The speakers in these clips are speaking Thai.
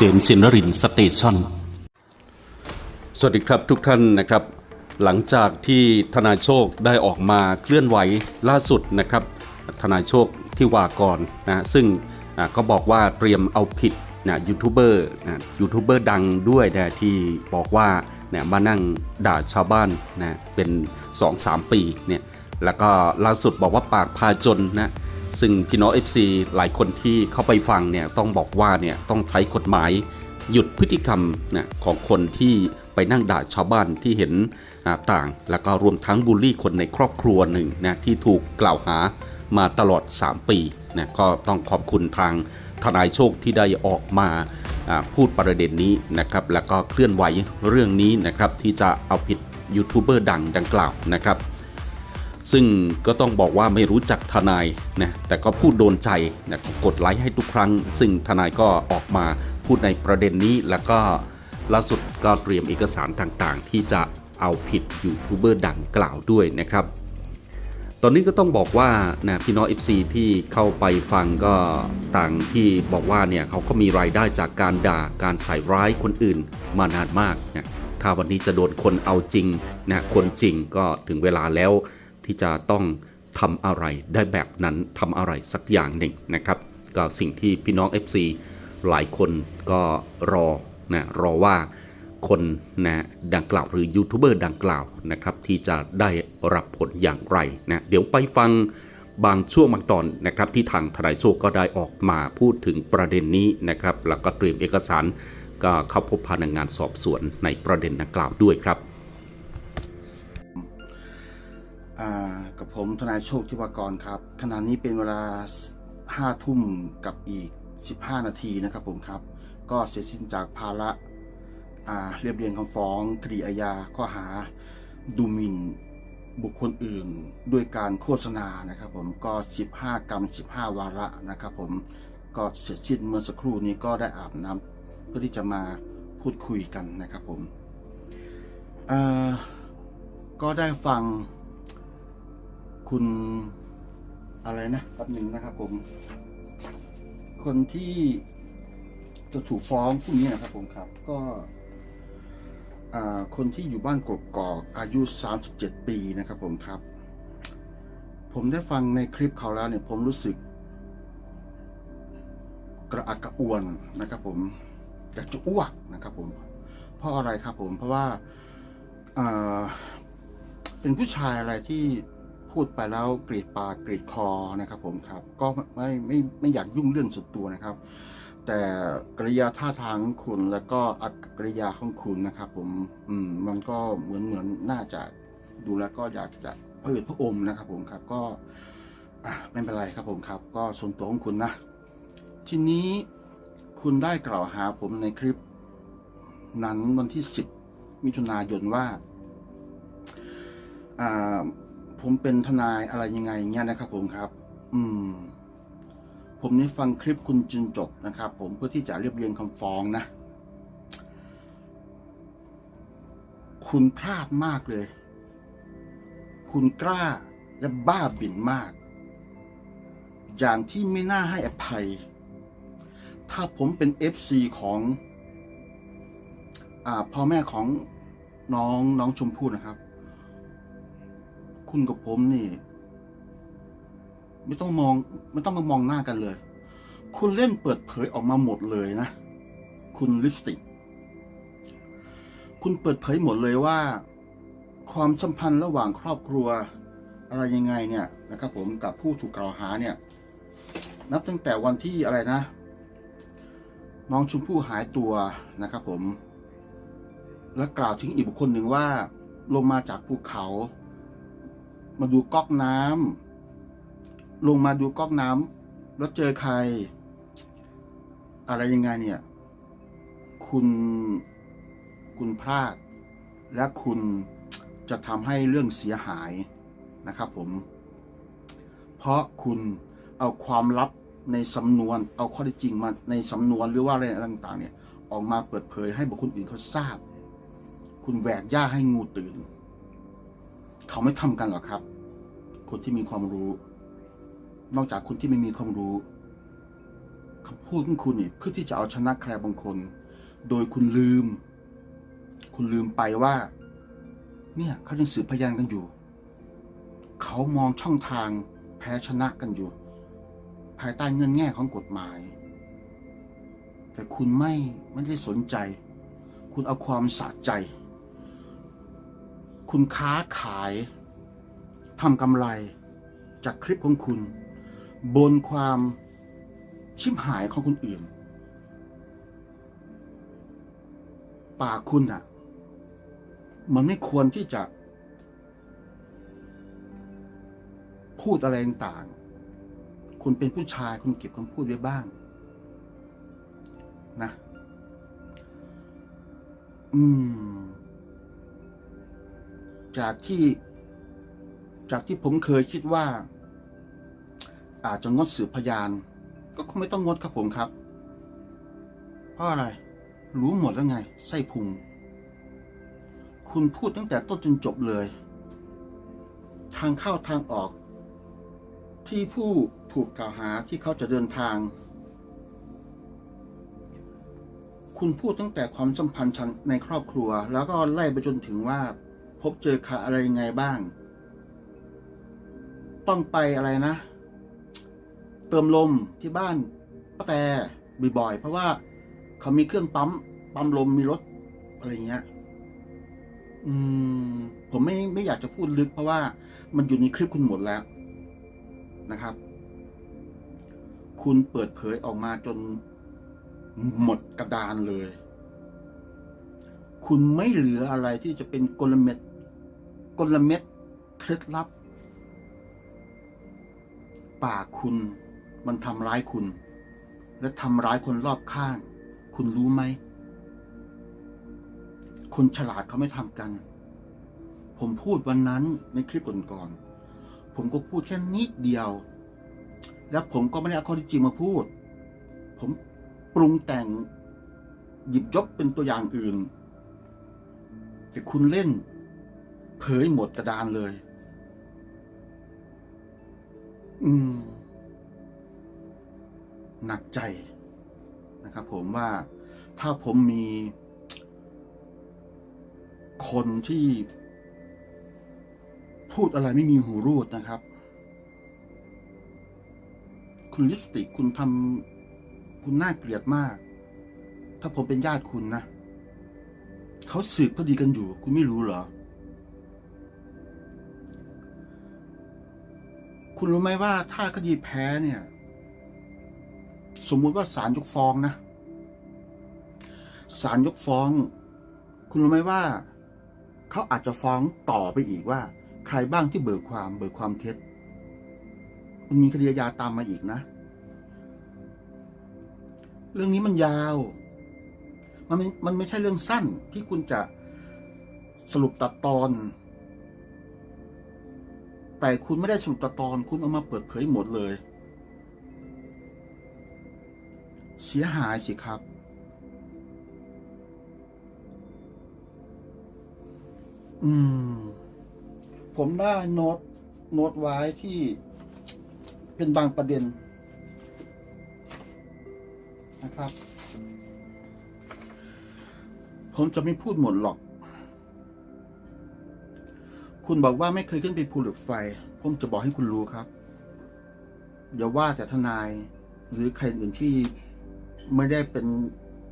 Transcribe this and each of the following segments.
ษมสินรินสเตชันสวัสดีครับทุกท่านนะครับ หลังจากที่ทนายโชคได้ออกมาเคลื่อนไหวล่าสุดนะครับ ทนายโชคที่วากรนะซึ่งก็บอกว่าเตรียมเอาผิดนะยูทูบเบอร์นะยูทูบเบอร์ดังด้วยนะที่บอกว่าเนี่ยมานั่งด่าชาวบ้านนะเป็น 2-3 ปีเนี่ยแล้วก็ล่าสุดบอกว่าปากพาจนนะ ซึ่งพี่น้อง FC หลายคนที่เข้าไปฟังเนี่ยต้องบอกว่าเนี่ยต้องใช้กฎหมายหยุดพฤติกรรมนะของคนที่ไปนั่งด่าชาวบ้านที่เห็นต่าง แล้วก็รวมทั้งบูลลี่คนในครอบครัวหนึ่งนะที่ถูกกล่าวหามาตลอด 3 ปีนะก็ต้องขอบคุณทางทนายโชคที่ได้ออกมาพูดประเด็นนี้นะครับ แล้วก็เคลื่อนไหวเรื่องนี้นะครับที่จะเอาผิดยูทูบเบอร์ดังดังกล่าวนะครับ ซึ่งก็ต้องบอกว่าไม่รู้จักทนายนะแต่ก็พูดโดนใจนะกดไลค์ให้ทุกครั้ง ซึ่งทนายก็ออกมาพูดในประเด็นนี้ แล้วก็ล่าสุดก็เตรียมเอกสารต่างๆ ที่จะเอาผิดยูทูบเบอร์ดังกล่าวด้วยนะครับ ตอนนี้ก็ต้องบอกว่านะพี่น้อง FC ที่เข้าไปฟังก็ต่างที่บอกว่าเนี่ยเขาก็มีรายได้จากการด่าการใส่ร้ายคนอื่นมานานมากนะถ้าวันนี้จะโดนคนเอาจริงนะคนจริงก็ถึงเวลาแล้ว ที่จะต้องทำอะไรได้แบบนั้นทำอะไรสักอย่างหนึ่งนะครับ ก็สิ่งที่พี่น้อง FC หลายคนก็รอนะรอว่าคนนะดังกล่าวหรือยูทูบเบอร์ดังกล่าวนะครับ ที่จะได้รับผลอย่างไรนะเดี๋ยวไปฟังบางช่วงบางตอนนะครับ ที่ทางทนายโชคก็ได้ออกมาพูดถึงประเด็นนี้นะครับ แล้วก็เตรียมเอกสารก็เข้าพบพนักงานสอบสวนในประเด็นดังกล่าวด้วยครับ ผมทนายโชคทิวากรครับ ขณะนี้เป็นเวลาห้าทุ่มกับอีก 15 นาทีนะครับผมครับ ก็เสร็จสิ้นจากภาระาเรียบเรียงคำฟ้องคดีอาญาข้อหาดูหมิ่นบุคคลอื่นด้วยการโฆษณานะครับผมก็ 15 กรรม 15 วาระนะครับผมก็เสร็จสิ้นเมื่อสักครู่นี้ก็ได้อาบน้ำเพื่อที่จะมาพูดคุยกันนะครับผมก็ได้ฟัง คุณอะไรนะแป๊บหนึ่งนะครับผม คนที่จะถูกฟ้องพรุ่งนี้นะครับผมครับ ก็อ่าคนที่อยู่บ้านกกอกอายุ 37 ปีนะครับผมครับ ผมได้ฟังในคลิปเขาแล้วเนี่ยผมรู้สึก กระอักกระอ่วนนะครับผมอยากจะอ้วกนะครับผม เพราะอะไรครับผมเพราะว่าอ่าเป็นผู้ชายอะไรที่ พูดไปแล้วกรีดปากกรีดคอนะครับผมครับก็ไม่ไม่ไม่อยากยุ่งเรื่องส่วนตัวนะครับ แต่กริยาท่าทางของคุณแล้วก็อักกริยาของคุณนะครับ ผมอืมมันก็เหมือนเหมือนน่าจะดูแล้วก็อยากจะเปิดพระอมนะครับ ผมครับก็ไม่เป็นไรครับผมครับ ก็ส่วนตัวของคุณนะทีนี้คุณได้กล่าวหาผมในคลิปนั้นวันที่ 10 มิถุนายนว่าอ่า ผมเป็นทนายอะไรยังไงเงี้ยนะครับผมครับ อืม ผมได้ฟังคลิปคุณจนจบนะครับ ผมเพื่อที่จะเรียบเรียงคำฟ้องนะ คุณพลาดมากเลย คุณกล้าและบ้าบิ่นมาก อย่างที่ไม่น่าให้อภัย ถ้าผมเป็นเอฟซีของอพ่อแม่ของน้องน้องชมพู่นะครับ คุณกับผมนี่ ไม่ต้องมอง ไม่ต้องมามองหน้ากันเลย คุณเล่นเปิดเผยออกมาหมดเลยนะ คุณลิปสติก คุณเปิดเผยหมดเลยว่า ความสัมพันธ์ระหว่างครอบครัว อะไรยังไงเนี่ยนะครับ ผมกับผู้ถูกกล่าวหาเนี่ย นับตั้งแต่วันที่อะไรนะ น้องชมพู่หายตัวนะครับ ผม และกล่าวถึงอีกบุคคลหนึ่งว่าลงมาจากภูเขา มาดูก๊อกน้ำลงมาดูก๊อกน้ำแล้วเจอใคร อะไรยังไงเนี่ย คุณคุณพลาด และคุณจะทำให้เรื่องเสียหายนะครับผม เพราะคุณเอาความลับในสำนวน เอาข้อเท็จจริงมาในสำนวนหรือว่าอะไรต่าง ๆ เนี่ย ออกมาเปิดเผยให้บุคคลอื่นเขาทราบ คุณแหวกหญ้าให้งูตื่น เขาไม่ทำกันหรอกครับ คนที่มีความรู้ นอกจากคนที่ไม่มีความรู้คำพูดของคุณนี่เพื่อที่จะเอาชนะใครบางคน โดยคุณลืม คุณลืมไปว่า เนี่ยเขายังสืบพยานกันอยู่ เขามองช่องทางแพ้ชนะกันอยู่ ภายใต้เงื่อนแง่ของกฎหมาย แต่คุณไม่ไม่ได้สนใจ คุณเอาความสะใจ คุณค้าขาย ทำกำไรจากคลิปของคุณ บนความชิมหายของคนอื่น ปากคุณอะมันไม่ควรที่จะ พูดอะไรต่างๆ คุณเป็นผู้ชายคุณเก็บคำพูดไว้บ้าง นะ อืม จากที่ จากที่ผมเคยคิดว่า อาจจะงดสืบพยาน ก็คงไม่ต้องงดครับผมครับ เพราะอะไร รู้หมดแล้วไง ไส้พุง คุณพูดตั้งแต่ต้นจนจบเลย ทางเข้าทางออก ที่ผู้ถูกกล่าวหาที่เขาจะเดินทาง คุณพูดตั้งแต่ความสัมพันธ์ในครอบครัว แล้วก็ไล่ไปจนถึงว่า พบเจอขาอะไรยังไงบ้าง ต้องไปอะไรนะ เติมลมที่บ้านป้าแต่บ่อยๆเพราะว่าเขามีเครื่องปั๊มปั๊มลมมีรถอะไรเงี้ย อืม ผมไม่ไม่อยากจะพูดลึกเพราะว่ามันอยู่ในคลิปคุณหมดแล้วนะครับ คุณเปิดเผยออกมาจนหมดกระดานเลย คุณไม่เหลืออะไรที่จะเป็นกลเม็ดกลเม็ดเคล็ดลับ ปากคุณ มันทำร้ายคุณ และทำร้ายคนรอบข้าง คุณรู้ไหม คนฉลาดเขาไม่ทำกัน ผมพูดวันนั้นในคลิปก่อนๆผมก็พูดแค่นิดเดียว แล้วผมก็ไม่ได้เอาข้อที่จริงมาพูด ผมปรุงแต่งหยิบยกเป็นตัวอย่างอื่น แต่คุณเล่น เผยหมดกระดานเลย อืม หนักใจนะครับผมว่าถ้าผมมี คนที่ พูดอะไรไม่มีหูรูดนะครับ คุณลิสติกคุณทำคุณน่าเกลียดมาก ถ้าผมเป็นญาติคุณนะเขาสืบคดีกันอยู่ คุณไม่รู้เหรอ คุณรู้ไหมว่าถ้าคดีแพ้เนี่ย สมมุติว่าศาลยกฟ้องนะศาลยกฟ้อง คุณรู้ไหมว่าเขาอาจจะฟ้องต่อไปอีกว่า ใครบ้างที่เบิกความเบิกความเท็จมันมีคดีอาญาตามมาอีกนะ เรื่องนี้มันยาว มันม่มันไม่ใช่เรื่องสั้นที่คุณจะสรุปตัดตอน แต่คุณไม่ได้สรุปตัดตอน คุณเอามาเปิดเผยหมดเลย เสียหายสิครับ อืม ผมได้โน้ตโน้ตไว้ที่เป็นบางประเด็น นะครับ ผมจะไม่พูดหมดหรอก คุณบอกว่าไม่เคยขึ้นไปภูเหล็กไฟ ผมจะบอกให้คุณรู้ครับ อย่าว่าแต่ทนาย หรือใครอื่นที่ไม่ได้เป็น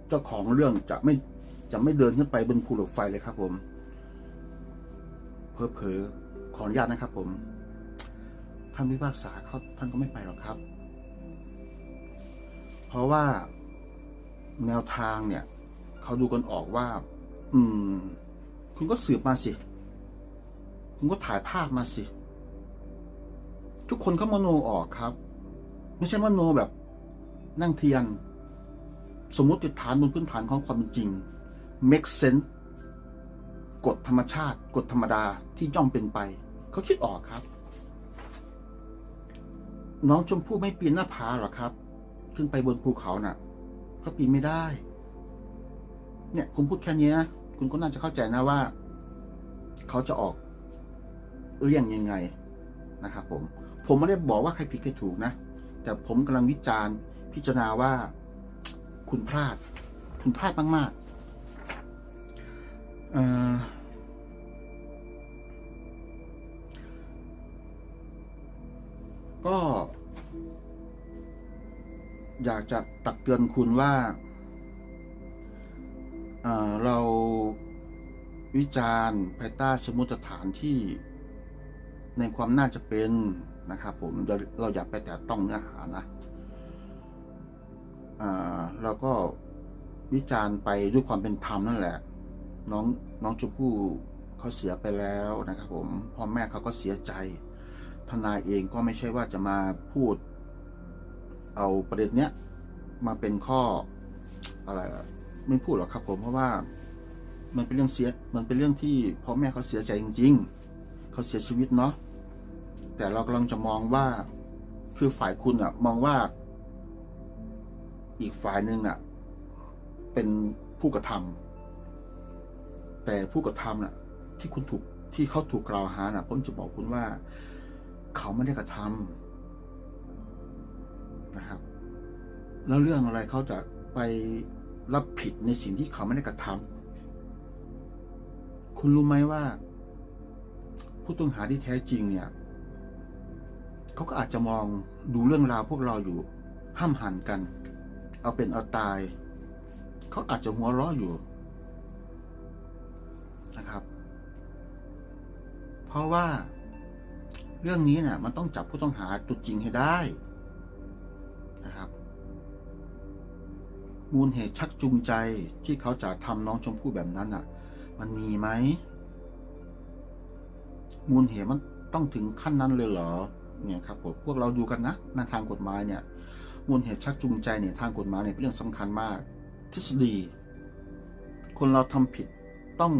เจ้าของเรื่องจะไม่จะไม่เดินขึ้นไปบนภูเหล็กไฟเลยครับ ผม เพอเพอขออนุญาตนะครับ ผมท่านพิพากษาเขาท่านก็ไม่ไปหรอกครับ เพราะว่าแนวทางเนี่ยเขาดูกันออกว่า อืม คุณก็สืบมาสิ คุณก็ถ่ายภาพมาสิ ทุกคนเขามโนออกครับ ไม่ใช่มโนแบบ นั่งเทียน สมมติฐานบนพื้นฐานของความเป็นจริง make sense กฎธรรมชาติกฎธรรมดาที่ย่อมเป็นไป เขาคิดออกครับ น้องชมพู่ไม่ปีนหน้าผาหรอครับ ขึ้นไปบนภูเขาน่ะเขาปีนไม่ได้ เนี่ยผมพูดแค่นี้นะคุณก็น่าจะเข้าใจนะว่า เขาจะออก เลี่ยงยังไงนะครับผม ผมไม่ได้บอกว่าใครผิดใครถูกนะ แต่ผมกำลังวิจารณ์พิจารณาว่าคุณพลาด คุณพลาดมากๆเอ่อก็ อยากจะตักเตือนคุณว่าเราวิจารณ์ภายใต้สมมติฐานที่ ในความน่าจะเป็นนะครับผมเราอยากไปแต่ต้องเนื้อหานะเราก็วิจารณ์ไปด้วยความเป็นธรรมนั่นแหละ น้องน้องชมพู่เขาเสียไปแล้วนะครับผมพ่อแม่เขาก็เสียใจ ทนายเองก็ไม่ใช่ว่าจะมาพูด เอาประเด็นเนี้ยมาเป็นข้ออะไรล่ะไม่พูดหรอกครับ ผมเพราะว่ามันเป็นเรื่องเสียมันเป็นเรื่องที่พ่อแม่เขาเสียใจจริง ๆเขาเสียชีวิตเนาะ แต่เรากำลังจะมองว่า คือฝ่ายคุณอะมองว่า อีกฝ่ายหนึ่งอะเป็นผู้กระทำแต่ผู้กระทำน่ะ ที่คุณถูกที่เขาถูกกล่าวหาน่ะ ผมจะบอกคุณว่า เขาไม่ได้กระทำนะครับ แล้วเรื่องอะไรเขาจะไปรับผิดในสิ่งที่เขาไม่ได้กระทำคุณรู้ไหมว่า ผู้ต้องหาที่แท้จริงเนี่ย เขาก็อาจจะมองดูเรื่องราวพวกเราอยู่ ห้ามหันกัน เอาเป็นเอาตาย เขาอาจจะหัวเราะอยู่นะครับ เพราะว่าเรื่องนี้นี่ยมันต้องจับผู้ต้องหาตัวจริงให้ได้นะครับ มูลเหตุชักจูงใจที่เขาจะทำน้องชมพู่แบบนั้นอะ มันมีไหม มูลเหตุมันต้องถึงขั้นนั้นเลยเหรอ เนี่ยครับผมพวกเราดูกันนะในทางกฎหมายเนี่ยมูลเหตุชักจูงใจเนี่ยทางกฎหมายเนี่ยเป็นเรื่องสำคัญมาก ทฤษฎี คนเราทำผิดต้อง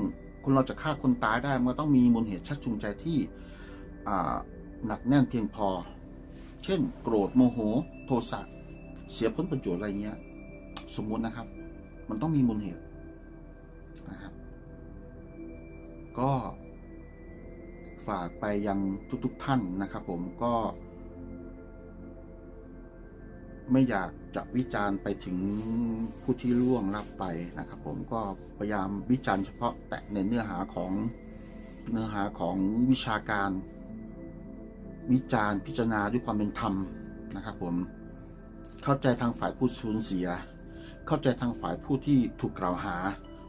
คนเราจะฆ่าคนตายได้มันต้องมีมูลเหตุชักจูงใจที่หนักแน่นเพียงพอ เช่น โกรธโมโห โทสะเสียผลประโยชน์อะไรเงี้ย สมมุตินะครับ มันต้องมีมูลเหตุนะครับ ก็ ฝากไปยังทุกๆทท่านนะครับ ผมก็ ไม่อยากจะวิจารณ์ไปถึงผู้ที่ล่วงลับไปนะครับ ผมก็พยายามวิจารณ์เฉพาะแต่ในเนื้อหาของเนื้อหาของวิชาการ วิจารณ์พิจารณาด้วยความเป็นธรรมนะครับ ผมเข้าใจทางฝ่ายผู้สูญเสีย เข้าใจทางฝ่ายผู้ที่ถูกกล่าวหา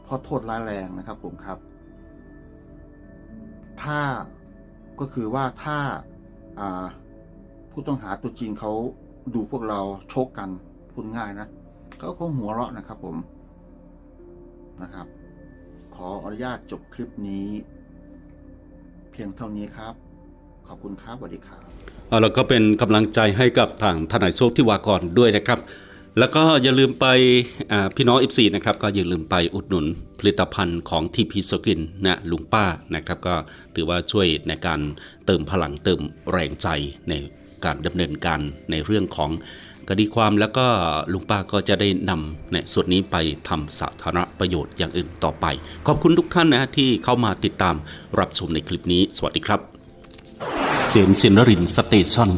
เพราะโทษร้ายแรงนะครับ ผมครับ ถ้า ก็คือว่าถ้าผู้ต้องหาตัวจริงเขาดูพวกเราโชกกันพูดง่ายนะเขาก็คงหัวเราะนะครับผมนะครับ ขออนุญาตจบคลิปนี้ เพียงเท่านี้ครับ ขอบคุณครับสวัสดีครับเอาแล้วก็เป็นกำลังใจให้กับทางทนายโชคที่วากรด้วยนะครับ แล้วก็อย่าลืมไปพี่น้อง FC นะครับก็อย่าลืมไปอุดหนุนผลิตภัณฑ์ของ TP s k i n นะลุงป้านะครับก็ถือว่าช่วยในการเติมพลังเติมแรงใจในการดำเนินการในเรื่องของคดีความแล้วก็ลุงป้าก็จะได้นำในส่วนนี้ไปทำสาธารณประโยชน์อย่างอื่นต่อไป ขอบคุณทุกท่านนะที่เข้ามาติดตามรับชมในคลิปนี้ สวัสดีครับ เสียงสินรินสเตชัน